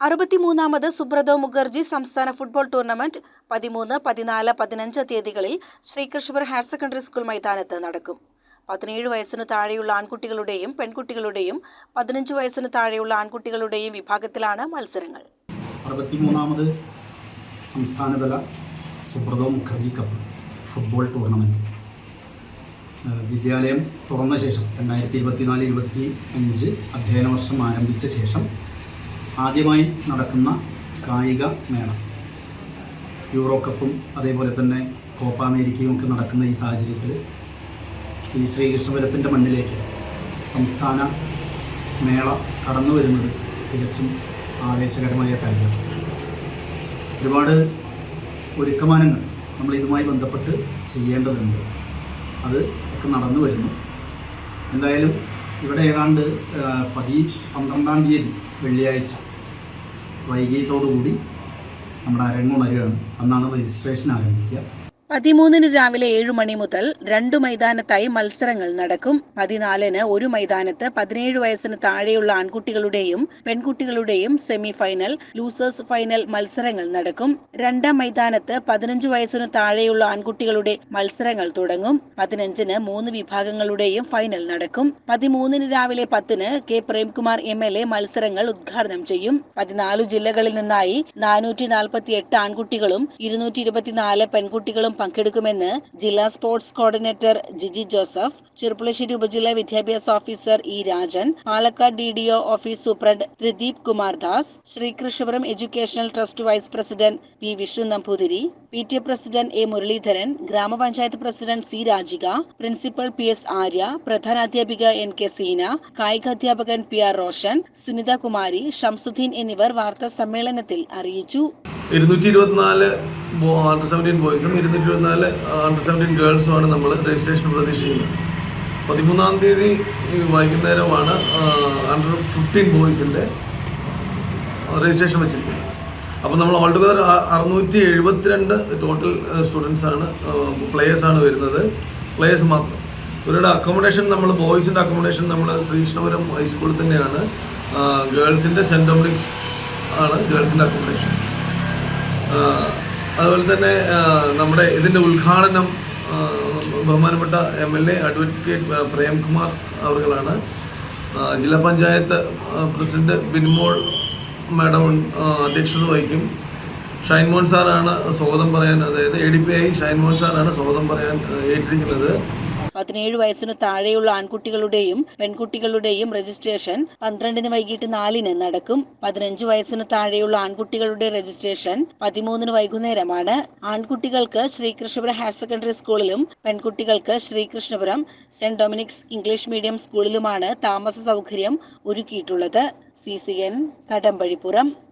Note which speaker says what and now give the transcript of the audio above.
Speaker 1: അറുപത്തിമൂന്നാമത് സുബ്രതോ മുഖർജി സംസ്ഥാന football tournament പതിമൂന്ന് പതിനാല് പതിനഞ്ച് തീയതികളിൽ ശ്രീകൃഷ്ണപുരം ഹയർ സെക്കൻഡറി സ്കൂൾ മൈതാനത്ത് നടക്കും. പതിനേഴ് വയസ്സിന് താഴെയുള്ള ആൺകുട്ടികളുടെയും പെൺകുട്ടികളുടെയും പതിനഞ്ച് വയസ്സിന് താഴെയുള്ള ആൺകുട്ടികളുടെയും വിഭാഗത്തിലാണ് മത്സരങ്ങൾ.
Speaker 2: അറുപത്തിമൂന്നാമത് സംസ്ഥാനതല Subroto Mukherjee cup football tournament. വിദ്യാലയം തുറന്ന ശേഷം രണ്ടായിരത്തി ഇരുപത്തിനാല് ഇരുപത്തി അഞ്ച് അധ്യയന വർഷം ആരംഭിച്ച ശേഷം ആദ്യമായി നടക്കുന്ന കായിക മേള. യൂറോ കപ്പും അതേപോലെ തന്നെ കോപ്പ അമേരിക്കയും ഒക്കെ നടക്കുന്ന ഈ സാഹചര്യത്തിൽ ഈ ശ്രീകൃഷ്ണപുരത്തിന്റെ മണ്ണിലേക്ക് സംസ്ഥാന മേള കടന്നു വരുന്നത് തികച്ചും ആവേശകരമായ കാര്യമാണ്. ഒരുപാട് ഒരുക്കമാനങ്ങൾ നമ്മൾ ഇതുമായി ബന്ധപ്പെട്ട് ചെയ്യേണ്ടതുണ്ട്. അത് ഒക്കെ നടന്നു വരുന്നു. എന്തായാലും ഇവിടെ ഏതാണ്ട് പതി പന്ത്രണ്ടാം തീയതി വെള്ളിയാഴ്ച വൈകിട്ടോടുകൂടി നമ്മുടെ അരങ്ങുണരുകയാണ് അന്നാണ് രജിസ്ട്രേഷൻ ആരംഭിക്കുക.
Speaker 1: പതിമൂന്നിന് രാവിലെ ഏഴു മണി മുതൽ രണ്ടു മൈതാനത്തായി മത്സരങ്ങൾ നടക്കും. പതിനാലിന് ഒരു മൈതാനത്ത് പതിനേഴ് വയസ്സിന് താഴെയുള്ള ആൺകുട്ടികളുടെയും പെൺകുട്ടികളുടെയും സെമി ഫൈനൽ ലൂസേഴ്സ് ഫൈനൽ മത്സരങ്ങൾ നടക്കും. രണ്ടാം മൈതാനത്ത് പതിനഞ്ച് വയസ്സിന് താഴെയുള്ള ആൺകുട്ടികളുടെ മത്സരങ്ങൾ തുടങ്ങും. പതിനഞ്ചിന് മൂന്ന് വിഭാഗങ്ങളുടെയും ഫൈനൽ നടക്കും. പതിമൂന്നിന് രാവിലെ പത്തിന് K. Premkumar M L A മത്സരങ്ങൾ ഉദ്ഘാടനം ചെയ്യും. പതിനാലു ജില്ലകളിൽ നിന്നായി നാനൂറ്റി നാൽപ്പത്തി എട്ട് ആൺകുട്ടികളും ഇരുന്നൂറ്റി ഇരുപത്തിനാല് പെൺകുട്ടികളും പങ്കെടുക്കുമെന്ന് ജില്ലാ സ്പോർട്സ് കോർഡിനേറ്റർ ജിജി ജോസഫ് ചെറുപ്പുളശ്ശേരി ഉപജില്ലാ വിദ്യാഭ്യാസ officer E Rajan Palakkad D D O office superintendent Thrideep Kumar Das Sreekrishnapuram educational trust vice president P Vishnu Namboothiri P T A president A Muraleedharan ഗ്രാമപഞ്ചായത്ത് president C Rajika principal P S Arya പ്രധാനാധ്യാപിക N K Seena കായിക അധ്യാപകൻ P R Roshan Sunitha Kumari Shamsuddin എന്നിവർ വാർത്താ സമ്മേളനത്തിൽ അറിയിച്ചു.
Speaker 3: ഇരുന്നൂറ്റി ഇരുപത്തിനാല് under seventeen ബോയ്സും ഇരുന്നൂറ്റി ഇരുപത്തിനാല് അണ്ടർ സെവന്റീൻ ഗേൾസുമാണ് നമ്മൾ രജിസ്ട്രേഷൻ പ്രതീക്ഷിക്കുന്നത്. പതിമൂന്നാം തീയതി വൈകുന്നേരമാണ് അണ്ടർ ഫിഫ്റ്റീൻ ബോയ്സിന്റെ രജിസ്ട്രേഷൻ വെച്ചിരിക്കുന്നത്. അപ്പോൾ നമ്മൾ ഓൾ ടുഗദർ അറുന്നൂറ്റി എഴുപത്തിരണ്ട് ടോട്ടൽ സ്റ്റുഡൻസാണ് ആണ് പ്ലേയേഴ്സ് ആണ് വരുന്നത്. പ്ലേയേഴ്സ് മാത്രം. ഇവരുടെ അക്കോമഡേഷൻ നമ്മൾ ബോയ്സിന്റെ അക്കോമഡേഷൻ നമ്മൾ ശ്രീകൃഷ്ണപുരം ഹൈസ്കൂളിൽ തന്നെയാണ്. ഗേൾസിന്റെ സെന്റ് ഡൊമിനിക്സ് ആണ് ഗേൾസിന്റെ അക്കോമഡേഷൻ അതുപോലെ തന്നെ നമ്മുടെ ഇതിന്റെ ഉദ്ഘാടനം ബഹുമാനപ്പെട്ട M L A advocate Premkumar അവർകളാണ് ജില്ലാ പഞ്ചായത്ത് പ്രസിഡന്റ് ബിൻമോൾ മാഡം അധ്യക്ഷത വഹിക്കും. ഷൈൻമോൻ സാറാണ് സ്വാഗതം പറയാൻ അതായത് A D P I Shinemon സാറാണ് സ്വാഗതം പറയാൻ ഏറ്റിരിക്കുന്നത്.
Speaker 1: പതിനേഴ് വയസ്സിന് താഴെയുള്ള ആൺകുട്ടികളുടെയും പെൺകുട്ടികളുടെയും രജിസ്ട്രേഷൻ പന്ത്രണ്ടിന് വൈകിട്ട് നാലിന് നടക്കും. പതിനഞ്ച് വയസ്സിന് താഴെയുള്ള ആൺകുട്ടികളുടെ രജിസ്ട്രേഷൻ പതിമൂന്നിന് വൈകുന്നേരമാണ്. ആൺകുട്ടികൾക്ക് ശ്രീകൃഷ്ണപുരം ഹയർ സെക്കൻഡറി സ്കൂളിലും പെൺകുട്ടികൾക്ക് Sreekrishnapuram Saint Dominic's English medium സ്കൂളിലുമാണ് താമസ സൗകര്യം ഒരുക്കിയിട്ടുള്ളത്. C C N Kadambazhipuram.